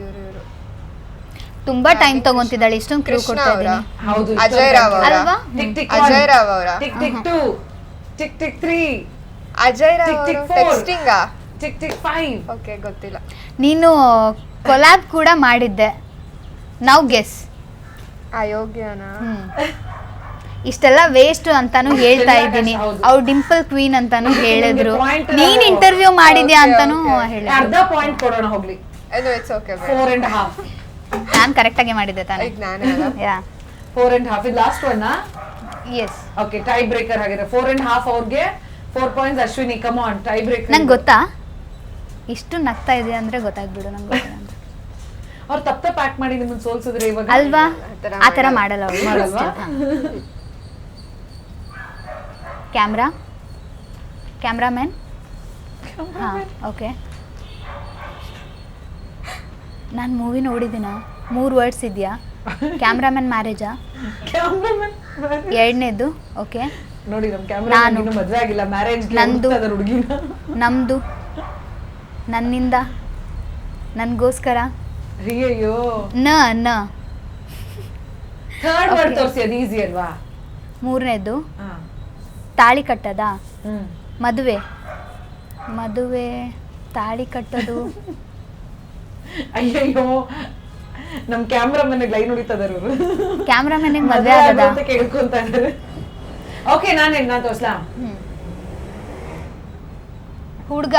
ಇವರು ಇವರು. ತುಂಬಾ ಟೈಮ್ ತಗೊಂತಿದ್ದಾಳೆ. ಇಷ್ಟೊಂದು ಕ್ರೂ ಕೃಷ್ಣ ಕೊಡ್ತಾ ಅವರ. ಇದ್ದೀನಿ. ಹೌದು ಅಜಯ್ ರಾವ್ ಅವರ. ಅಲ್ವಾ? ಟಿಕ್ ಟಿಕ್ ಅಜಯ್ ರಾವ್ ಅವರ. Tick tick two tick tick three Ajay Rao tick tick ಅವರು four. ಟೆಕ್ಸ್ಟಿಂಗಾ ಟಿಕ್ ಟಿಕ್ ಫೈವ್ ಓಕೆ ಗೊತ್ತಿಲ್ಲ. ನೀನು ಕೊಲಾಬ್ ಕೂಡ ಮಾಡಿದ್ದೆ. ನಾವು ಗೆಸ್ ಅಯೋಗ್ಯನ? ಇಷ್ಟೆಲ್ಲ ವೇಸ್ಟ್ ಅಂತಾನು ಹೇಳ್ತಾ ಇದ್ದೀನಿ. ಅವ್ರು ಡಿಂಪಲ್ ಕ್ವೀನ್ ಅಂತಾನು ಹೇಳಿದ್ರು. ನೀನ್ ಇಂಟರ್ವ್ಯೂ ಮಾಡಿದ್ಯಾ ಅಂತಾನು. ಹೇಳಿದ್ರು. ಅರ್ಧ ಪಾಯಿಂಟ್ ಕೊಡೋಣ ಹೋಗ್ಲಿ. ಅದು it's okay four and half non correct ಆಗಿ ಮಾಡಿದ್ದೆ ತಾನೆ. ಯಾ ಫೋರ್ ಅಂಡ್ ಹಾಫ್ ಇದು last one yes okay tie breaker ಆಗಿದ್ರೆ ಫೋರ್ ಅಂಡ್ ಹಾಫ್ ಅವ್ರಿಗೆ. Four points Ashwini. Come on tie breaker ನಂಗೆ ಗೊತ್ತಾ? ಇಷ್ಟು ನಗ್ತಾ ಇದೆಯಾ ಅಂದ್ರೆ ಗೊತ್ತಾಗ್ಬಿಡು ನಂಗೆ. ಅವ್ರು ತಪ್ಪ ಪ್ಯಾಕ್ ಮಾಡಿ ನಿಮ್ಮನ್ನ ಸೋಲ್ಸಿದ್ರೆ ಇವಾಗ ಅಲ್ವಾ? ಆ ತರ ಥರ ಮಾಡಲ್ಲ. ಅವ್ರು. ಮಾಡಲ್ವಾ? ಕ್ಯಾಮ್ರಾ? ಕ್ಯಾಮ್ರಾಮ್ಯಾನ್ ಹಾಂ ಓಕೆ. ನಾನು ಮೂವಿ ನೋಡಿದ್ದೀನ? ಮೂರು ವರ್ಡ್ಸ್ ಇದೆಯಾ? ಕ್ಯಾಮ್ರಾಮ್ಯಾನ್ ಮ್ಯಾರೇಜಾ. ಎರಡನೇದು? ಓಕೆ. ನೋಡಿ ನಮ್ಮ ಕ್ಯಾಮ್ರಾ ಮದ್ವೆ ಆಗಿಲ್ಲ. ಮ್ಯಾರೇಜ್ ನಂದು. ಹುಡುಗಿನ. ನಮ್ಮದು ನನ್ನಿಂದ. ನನಗೋಸ್ಕರ. ಅಯ್ಯಯ್ಯೋ. ನ ನ. Third word. ತೋರಿಸಿ ಅದು ಈಸಿ ಅಲ್ವಾ? ಮೂರನೇದು. ಹಾ. ತಾಳಿ ಕಟ್ಟದ? ಹ್ಮ್. ಮದುವೆ. ಮದುವೆ ತಾಳಿ ಕಟ್ಟೋದು. ಅಯ್ಯಯ್ಯೋ. ನಮ್ ಕ್ಯಾಮ್ರಾ ಮನೆಗೆ ಲೈನ್ ಹೊಡಿತದಾರ ಕ್ಯಾಮ್ರಾ ಮನೆಗೆ ಮದುವೆ ಆಗದ? ಅಂತ ಕೇಳ್ಕೊಂತ ಇದ್ದಾರೆ ಓಕೆ ನಾನೇನ್ ನಾನು ತೋರಿಸ್ಲಾ? ಹುಡುಗ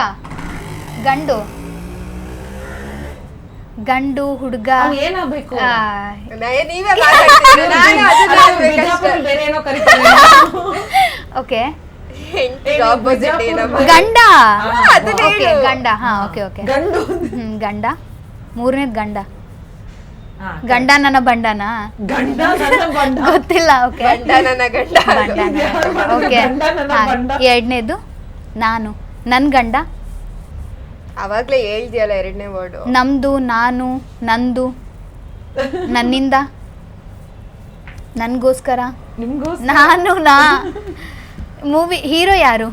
ಗಂಡು. ಗಂಡು ಹುಡುಗ. ಅವ್ನ್ ಏನಾಗ್ಬೇಕು? ನೀವೇ ಮಾತಾಡ್ತಿದ್ದೀರಿ. ನಾನು ಅದನ್ನ ಹೇಳ್ಬೇಕಷ್ಟೇ. ಬೇರೆ ಏನೋ ಕರೀತಾರೆ. ಓಕೆ? ಗಂಡ? ಹಾ, ಅದನ್ನ ಓಕೆ ಗಂಡ. ಹಾ ಓಕೆ ಓಕೆ. ಗಂಡು. ಹ್ಮ್ ಗಂಡ. ಮೂರನೇದು ಗಂಡ. ಹಾ, ಗಂಡ ನನ್ನ ಬಂಡನ? ಗಂಡ ನನ್ನ ಬಂಡ. ಗೊತ್ತಿಲ್ಲ ಓಕೆ. ಓಕೆ. ಗಂಡ ನನ್ನ ಬಂಡ? ಎರಡನೇದು ನಾನು. ನನ್ನ ಗಂಡ ಅವಾಗ್ಲೇ ಹೇಳ್ದಿಯಲ್ಲ ಎರಡನೇ ವರ್ಡ್ ನಮ್ದು ನಾನು ನಂದು ನನ್ನಿಂದ ನನಗೋಸ್ಕರ ನಿಮ್ಗೂ ನಾನು ನಾ. ಮೂವಿ ಹೀರೋ ಯಾರು?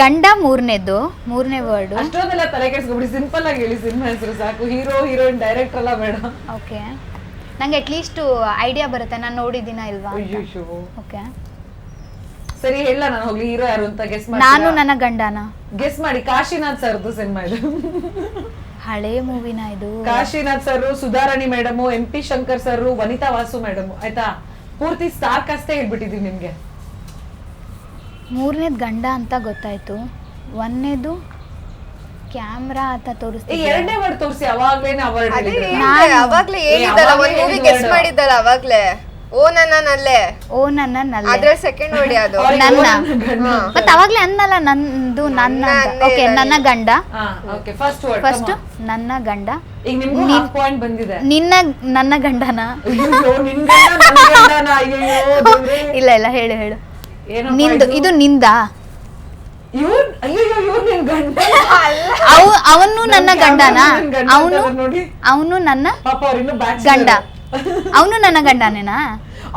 ಗಂಡ ಮೂರನೇದು ಮೂರನೇ ವರ್ಡ್ ಅಷ್ಟೊಂದೆಲ್ಲ ತಲೆ ಕೆಡಿಸ್ಕೊಬಿಡಿ ಸಿಂಪಲ್ ಆಗಿ ಹೇಳಿ ಸಿನಿಮಾ ಹೆಸರು ಸಾಕು. ಹೀರೋ ಹೀರೋಯಿನ್ ಡೈರೆಕ್ಟರ್ ಎಲ್ಲ ಬೇಡ. ಓಕೆ ನಂಗೆ ಅಟ್ಲೀಸ್ಟ್ ಐಡಿಯಾ ಬರುತ್ತೆ. ನಾನು ನೋಡಿದ್ದೀನ ಇಲ್ವಾ ಓಕೆ ಸರಿ ಹೇಳ ನಾನು ಹೋಗ್ಲಿ ಹೀರೋ ಯಾರು ಅಂತ ಗೆಸ್ ನಾನು ನನ್ನ ಗಂಡನ. ಗೆಸ್ ಮಾಡಿ ಕಾಶಿನಾಥ್ ಸರ್ದು ಸಿನಿಮಾ ಇದು. ಹಳೆ ಮೂವಿನ ಇದು. Kashinath sir Sudharani madam M P Shankar sir Vanitha Vasu madam ಆಯ್ತಾ? ಪೂರ್ತಿ ಸ್ಟಾರ್ ಕಾಸ್ಟೇ ಹೇಳ್ಬಿಟ್ಟಿದೀವಿ ನಿಮ್ಗೆ. ಮೂರನೇದ್ ಗಂಡ ಅಂತ ಗೊತ್ತಾಯ್ತು. ಒಂದನೇದು ಕ್ಯಾಮ್ರಾ ಅಂತ ತೋರಿಸ್ತಿ ತೋರಿಸ್ತೀನಿ ಎರಡನೇ ವರ್ಡ್ ತೋರಿಸಿ ಅವಾಗ್ಲೇನೆ ಅವಾರ್ಡ್ ಅವಾಗ್ಲೇ ಹೇಳಿದ್ದಲ್ಲ ಅವಾಗ್ಲೇ ಒಂದ್ ಮೂವಿ ಗೆಸ್. ಮಾಡಿದ್ದಲ್ಲ ಅವಾಗ್ಲೇ. ಓ ನನ್ನಲ್ಲೇ ಓ <laughs> ನನ್ನ ನಲ್ಲೆ ಅದ್ರ ಸೆಕೆಂಡ್ ವರ್ಡ್ ಯಾವ್ದು ನನ್ನ. ನನ್ನ. ಮತ್ತೆ ಅವಾಗ್ಲೇ ಅನ್ನಲ್ಲ ನಂದು ನನ್ನ ನನ್ನ ಅಂತ. ಓಕೆ ನನ್ನ ಗಂಡ. ಹಾ ಓಕೆ ಫಸ್ಟ್ ವರ್ಡ್ ಫಸ್ಟ್ ನನ್ನ ಗಂಡ. ಈಗ ನಿಮ್ಗೂ ಹಾಫ್ ಪಾಯಿಂಟ್ ಬಂದಿದೆ. ನಿನ್ನ ನನ್ನ ಗಂಡನ. ಅಯ್ಯೋ ನಿನ್ ಗಂಡ ನನ್ ಗಂಡನ. ಅಯ್ಯಯ್ಯೋ ದೇವ್ರೇ. ಇಲ್ಲ ಇಲ್ಲ ಹೇಳು ಹೇಳು. ಏನಪ್ಪ ನಿಂದು ಇದು? ನಿಂದ? ಇವ್ರ್ ಅಯ್ಯಯ್ಯೋ ಇವ್ರ್ ನಿನ್ ಗಂಡ. ಅವ್ ಅವನು ನನ್ನ ನನ್ ಗಂಡನ? camera ನನ್ ಗಂಡ ಅವನು ಅಂತಾರೆ ನೋಡಿ. ಅವನು ನನ್ನ ಪಾಪ ಗಂಡ. ಅವನು ನನ್ನ ಗಂಡನೇನಾ?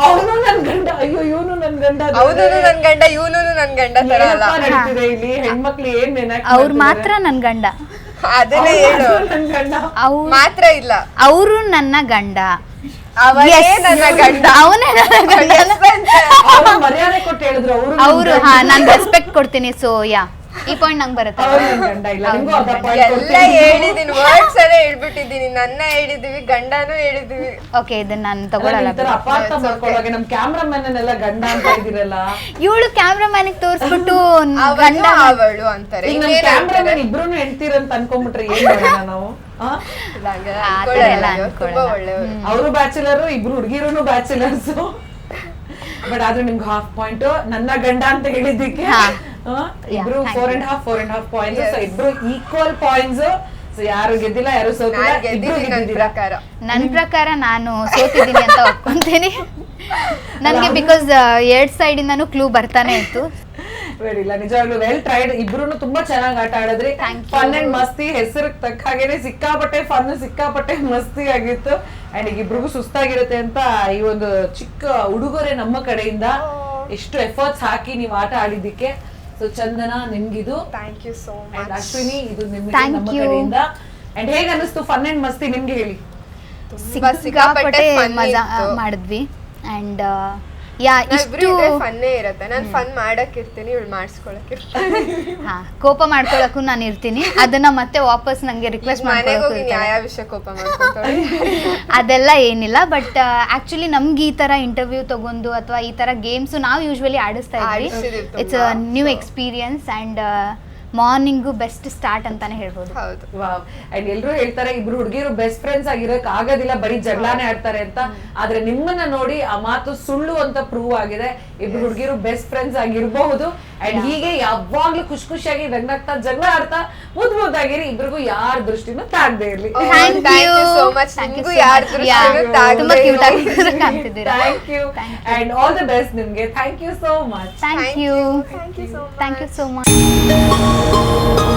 ಅವನು ನನ್ ಗಂಡ. ಅಯ್ಯೋ ಇವನು ನನ್ ಗಂಡ ಹೌದು ನನ್ ಗಂಡ ಇವನು ನನ್ ಗಂಡ ತರ ಅಲ್ಲ. ನಡೀತಿದೆ ಇಲ್ಲಿ? ಹೆಣ್ಮಕ್ಳು ಏನ್ ನೆನಕ ಅವ್ರು ಮಾತ್ರ ನನ್ನ ಗಂಡ. ಅದನ್ನೇ ಹೇಳು. ನನ್ ಗಂಡ. ಅವ್ರು ಮಾತ್ರ ಇಲ್ಲ. ಅವರು ನನ್ನ ಗಂಡ. ಅವನೇ ನನ್ನ ಗಂಡ. ಅವನೇ ನನ್ನ ಗಂಡ. ಮರ್ಯಾದೆ ಕೊಟ್ಟು ಹೇಳಿದ್ರು. ಅವರು ಅವರು ಹಾ ನಾನು ರೆಸ್ಪೆಕ್ಟ್ ಕೊಡ್ತೀನಿ ಸೋ ಯಾ ಈ ಪಾಯಿಂಟ್ ನಂಗೆ ಬರುತ್ತೆ. ಗಂಡ ಇಲ್ಲ. ನಿಮ್ಗೂ ಅರ್ಧ point ಎಲ್ಲ. ಹೇಳಿದೀನಿ ವರ್ಡ್ಸ್ ಎಲ್ಲ ಹೇಳ್ಬಿಟ್ಟಿದೀನಿ. ನನ್ನ ಹೇಳಿದೀವಿ ಗಂಡನೂ ಹೇಳಿದೀವಿ. ಓಕೆ ಇದನ್ನ ನಾನು ತಗೊಳ್ಳಲ್ಲ ನಮ್ ಕ್ಯಾಮ್ರಾಮನ್ ಗಂಡ ಅಂತ ಇದ್ದೀರಲ್ಲ? ಇವಳು ಕ್ಯಾಮ್ರಾಮನ್ ತೋರಿಸ್ಬಿಟ್ಟು ಗಂಡ ಅವಳು ಅಂತಾರೆ. ಕ್ಯಾಮ್ರಾಮನ್ ಹೇಳ್ತಾರೆ? ಇಬ್ರು ಹೇಳ್ತೀರಂತ ಅನ್ಕೊಂಡ್ಬಿಟ್ರೆ ಏನ್ ಮಾಡೋಣ ನಾವು? ಎಲ್ಲ ಅವರು ಬ್ಯಾಚುಲರ್ ಇಬ್ರು ಹುಡುಗಿರು ಬ್ಯಾಚುಲರ್ಸ್. ಬಟ್ ಆದ್ರೆ ನಿಮ್ಗೆ ಹಾಫ್ ಪಾಯಿಂಟ್ ನನ್ನ ಗಂಡ ಅಂತ ಹೇಳಿದ್ದಕ್ಕೆ ಇಬ್ರು four. And half four and half points so ಇಬ್ರು ಈಕ್ವಲ್ ಪಾಯಿಂಟ್ಸ್ ಸೊ ಯಾರು ಗೆದ್ದಿಲ್ಲ ಯಾರು ಸೋತಿಲ್ಲ ನನ್ನ ಪ್ರಕಾರ. ನಾನು ಸೋತಿದ್ದೀನಿ ಅಂತ ಒಪ್ಕೊಂತೀನಿ. ನನಗೆ ಬಿಕಾಸ್ ಎರಡ್ ಸೈಡಿಂದನೂ ಕ್ಲೂ ಬರ್ತಾನೆ ಇತ್ತು. ಬೇಡಿಲ್ಲ ನಿಜವಾಗ್ಲೂ ವೆಲ್ ಟ್ರೈಡ್ ಇಬ್ರು ತುಂಬಾ ಚೆನ್ನಾಗಿ ಆಟ ಆಡಿದ್ರಿ. ಫನ್ ಅಂಡ್ ಮಸ್ತಿ ಹೆಸರು ತಕ್ಕ ಹಾಗೇನೆ ಸಿಕ್ಕಾಪಟ್ಟೆ ಫನ್ ಸಿಕ್ಕಾಪಟ್ಟೆ ಮಸ್ತಿ ಆಗಿತ್ತು. ಅಂಡ್ ಈಗ ಇಬ್ರಿಗೂ ಸುಸ್ತಾಗಿರುತ್ತೆ ಅಂತ ಈ ಒಂದು ಚಿಕ್ಕ ಉಡುಗೊರೆ ನಮ್ಮ ಕಡೆಯಿಂದ ಎಷ್ಟು ಎಫರ್ಟ್ಸ್ ಹಾಕಿ ನೀವು ಆಟ ಆಡಿದ್ದಕ್ಕೆ. So Chandana ನಿಮ್ಗಿದು. Thank you so and much Ashwini ಇದು ನಿಮ್ಗೆ Thank ಯು you. ಕಡೆಯಿಂದ. ಅಂಡ್ ಹೇಗ ಅನಿಸ್ತು ಫನ್ ಅಂಡ್ ಮಸ್ತಿ ನಿಮ್ಗೆ ಹೇಳಿ. ಸಿಕ್ಕಾಪಟ್ಟೆ ಮಜಾ ಮಾಡಿದ್ವಿ. ಅಂಡ್ ಯಾ ಇಷ್ಟು ಫನ್ ಫನ್ನೇ ಇರತ್ತೆ. ನಾನು ಫನ್ ಮಾಡಕ್ ಇರ್ತೀನಿ ಇವಳು ಮಾಡಿಸ್ಕೊಳಕ್ <laughs> ಹಾ ಕೋಪ ಮಾಡ್ಕೊಳಕ್ಕೂ ನಾನು ಇರ್ತೀನಿ. ಅದನ್ನ ಮತ್ತೆ ವಾಪಸ್ ನಂಗೆ ರಿಕ್ವೆಸ್ಟ್ ಮಾಡ್ಕೊಳಕ್ಕೂ ಇರ್ತಾಳೆ. ವಿಷಯ ಕೋಪ ಮಾಡ್ಕೊಂತಾಳೆ <laughs> ಅದೆಲ್ಲ ಏನಿಲ್ಲ ಬಟ್ ಆಕ್ಚುಲಿ ನಮ್ಗೆ ಈ ತರ ಇಂಟರ್ವ್ಯೂ ತಗೊಂಡು ಅಥವಾ ಈ ತರ ಗೇಮ್ಸ್ ನಾವು ಯೂಶ್ವಲಿ ಆಡಿಸ್ತಾ ಇದ್ವಿ. It's a new experience and morning best start ಅಂತಾನೆ ಹೇಳ್ಬೋದು. ಹೌದು. ವಾವ್. ಅಂಡ್ ಎಲ್ಲರೂ ಹೇಳ್ತಾರೆ ಇಬ್ರು ಹುಡುಗಿರು ಬೆಸ್ಟ್ ಫ್ರೆಂಡ್ಸ್ ಆಗಿರೋಕ್ ಆಗೋದಿಲ್ಲ ಬರೀ ಜಗಳಾನೇ ಆಡ್ತಾರೆ ಅಂತ. ಆದ್ರೆ ನಿಮ್ಮನ್ನ ನೋಡಿ ಆ ಮಾತು ಸುಳ್ಳು ಅಂತ ಪ್ರೂವ್ ಆಗಿದೆ. ಇಬ್ರು ಹುಡುಗಿರು ಬೆಸ್ಟ್ ಫ್ರೆಂಡ್ಸ್ ಆಗಿರಬಹುದು. ಅಂಡ್ ಹೀಗೆ ಯಾವಾಗ್ಲೂ ಖುಷಿ ಖುಷಿಯಾಗಿ ನಗ್ನಾಗ್ತಾ ಜಗಳ ಆಡ್ತಾ ಮುದ್ ಮುದ್ದಾಗಿರಿ ಇಬ್ರಿಗೂ ಯಾರ ದೃಷ್ಟಿನೂ ತಾಗದೆ ಇರ್ಲಿ. Thank you. And all the best ನಿಮ್ಗೆ thank you so much thank you thank you. So much Thank you.